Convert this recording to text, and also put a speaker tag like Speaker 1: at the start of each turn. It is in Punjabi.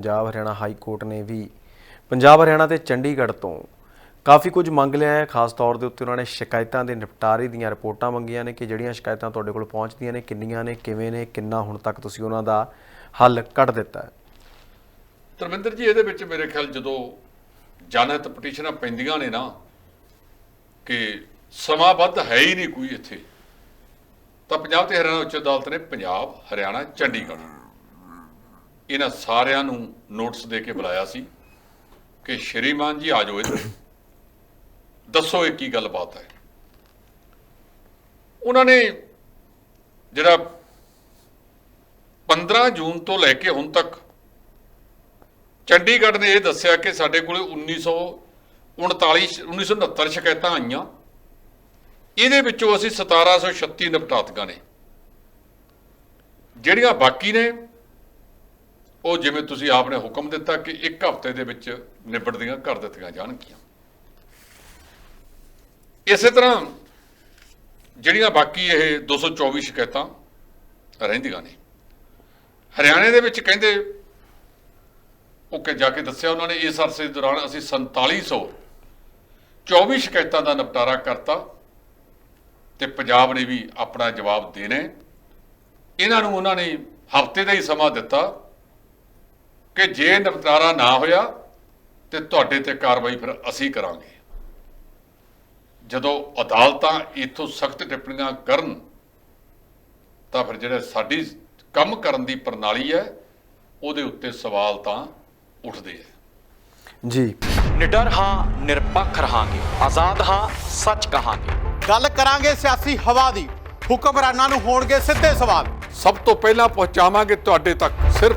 Speaker 1: ਪੰਜਾਬ, ਹਰਿਆਣਾ ਹਾਈ ਕੋਰਟ ਨੇ ਵੀ ਪੰਜਾਬ, ਹਰਿਆਣਾ ਤੇ ਚੰਡੀਗੜ੍ਹ ਤੋਂ ਕਾਫੀ ਕੁਝ ਮੰਗ ਲਿਆ ਹੈ। ਖਾਸ ਤੌਰ ਦੇ ਉੱਤੇ ਉਹਨਾਂ ਨੇ ਸ਼ਿਕਾਇਤਾਂ ਦੇ ਨਿਪਟਾਰੇ ਦੀਆਂ ਰਿਪੋਰਟਾਂ ਮੰਗੀਆਂ ਨੇ ਕਿ ਜਿਹੜੀਆਂ ਸ਼ਿਕਾਇਤਾਂ ਤੁਹਾਡੇ ਕੋਲ ਪਹੁੰਚਦੀਆਂ ਨੇ, ਕਿੰਨੀਆਂ ਨੇ, ਕਿਵੇਂ ਨੇ, ਕਿੰਨਾ ਹੁਣ ਤੱਕ ਤੁਸੀਂ ਉਹਨਾਂ ਦਾ ਹੱਲ ਕੱਢ ਦਿੱਤਾ ਹੈ।
Speaker 2: ਧਰਮਿੰਦਰ ਜੀ, ਇਹਦੇ ਵਿੱਚ ਮੇਰੇ ਖਿਆਲ ਜਦੋਂ ਜਨਹਿਤ ਪਟੀਸ਼ਨਾਂ ਪੈਂਦੀਆਂ ਨੇ ਨਾ ਕਿ ਸਮਾਬੱਧ ਹੈ ਹੀ ਨਹੀਂ ਕੋਈ ਇੱਥੇ, ਤਾਂ ਪੰਜਾਬ ਤੇ ਹਰਿਆਣਾ ਉੱਚ ਅਦਾਲਤ ਨੇ ਪੰਜਾਬ, ਹਰਿਆਣਾ, ਚੰਡੀਗੜ੍ਹ ਇਹਨਾਂ ਸਾਰਿਆਂ ਨੂੰ ਨੋਟਿਸ ਦੇ ਕੇ ਬੁਲਾਇਆ ਸੀ ਕਿ ਸ਼੍ਰੀਮਾਨ ਜੀ ਆ ਜਾਓ ਇੱਧਰ। ਦੱਸੋ ਇਹ ਕੀ ਗੱਲਬਾਤ ਹੈ। ਉਹਨਾਂ ਨੇ ਜਿਹੜਾ 15 ਜੂਨ ਤੋਂ ਲੈ ਕੇ ਹੁਣ ਤੱਕ ਚੰਡੀਗੜ੍ਹ ਨੇ ਇਹ ਦੱਸਿਆ ਕਿ ਸਾਡੇ ਕੋਲੇ 1939 1969 ਸ਼ਿਕਾਇਤਾਂ ਆਈਆਂ। ਇਹਦੇ ਵਿੱਚੋਂ ਅਸੀਂ 1736 ਨਿਪਟਾਤੀਆਂ ਨੇ। ਜਿਹੜੀਆਂ ਬਾਕੀ ਨੇ ਉਹ ਜਿਵੇਂ ਤੁਸੀਂ ਆਪ ਨੇ ਹੁਕਮ ਦਿੱਤਾ ਕਿ ਇੱਕ ਹਫ਼ਤੇ ਦੇ ਵਿੱਚ ਨਿਬੜਦੀਆਂ ਕਰ ਦਿੱਤੀਆਂ ਜਾਣਗੀਆਂ। ਇਸੇ ਤਰ੍ਹਾਂ ਜਿਹੜੀਆਂ ਬਾਕੀ ਇਹ 224 ਸ਼ਿਕਾਇਤਾਂ ਰਹਿੰਦੀਆਂ ਨੇ। ਹਰਿਆਣੇ ਦੇ ਵਿੱਚ ਕਹਿੰਦੇ ਉਹ ਕਿ ਜਾ ਕੇ ਦੱਸਿਆ ਉਹਨਾਂ ਨੇ, ਇਸ ਅਰਸੇ ਦੌਰਾਨ ਅਸੀਂ 4700 24 ਸ਼ਿਕਾਇਤਾਂ ਦਾ ਨਿਪਟਾਰਾ ਕਰਤਾ ਤੇ ਪੰਜਾਬ ਨੇ ਵੀ ਆਪਣਾ ਜਵਾਬ ਦੇਣਾ ਇਹਨਾਂ ਨੂੰ ਉਹਨਾਂ ਨੇ ਹਫ਼ਤੇ ਦਾ ਹੀ ਸਮਾਂ ਦਿੱਤਾ। ਕਿ ਜੇ ਨਿਪਟਾਰਾ ਨਾ ਹੋਇਆ ਤੇ ਤੁਹਾਡੇ ਤੇ ਕਾਰਵਾਈ ਫਿਰ ਅਸੀਂ ਕਰਾਂਗੇ। ਜਦੋਂ ਅਦਾਲਤਾਂ ਇਥੋਂ ਸਖਤ ਟਿੱਪਣੀਆਂ ਕਰਨ ਤਾਂ ਫਿਰ ਜਿਹੜੇ ਸਾਡੀ ਕੰਮ ਕਰਨ ਦੀ ਪ੍ਰਣਾਲੀ ਹੈ ਉਹਦੇ ਉੱਤੇ ਸਵਾਲ ਤਾਂ ਉੱਠਦੇ ਹੈ।
Speaker 1: ਜੀ।
Speaker 3: ਨਿਡਰ ਹਾਂ ਨਿਰਪੱਖ ਰਹਾਂਗੇ। ਆਜ਼ਾਦ ਹਾਂ ਸੱਚ ਕਹਾਂਗੇ।
Speaker 4: ਗੱਲ ਕਰਾਂਗੇ ਸਿਆਸੀ ਹਵਾ ਦੀ। ਹੁਕਮਰਾਨਾਂ ਨੂੰ ਹੋਣਗੇ ਸਿੱਧੇ ਸਵਾਲ।
Speaker 2: ਸਭ ਤੋਂ ਪਹਿਲਾਂ ਪਹੁੰਚਾਵਾਂਗੇ ਤੁਹਾਡੇ ਤੱਕ ਸਿਰਫ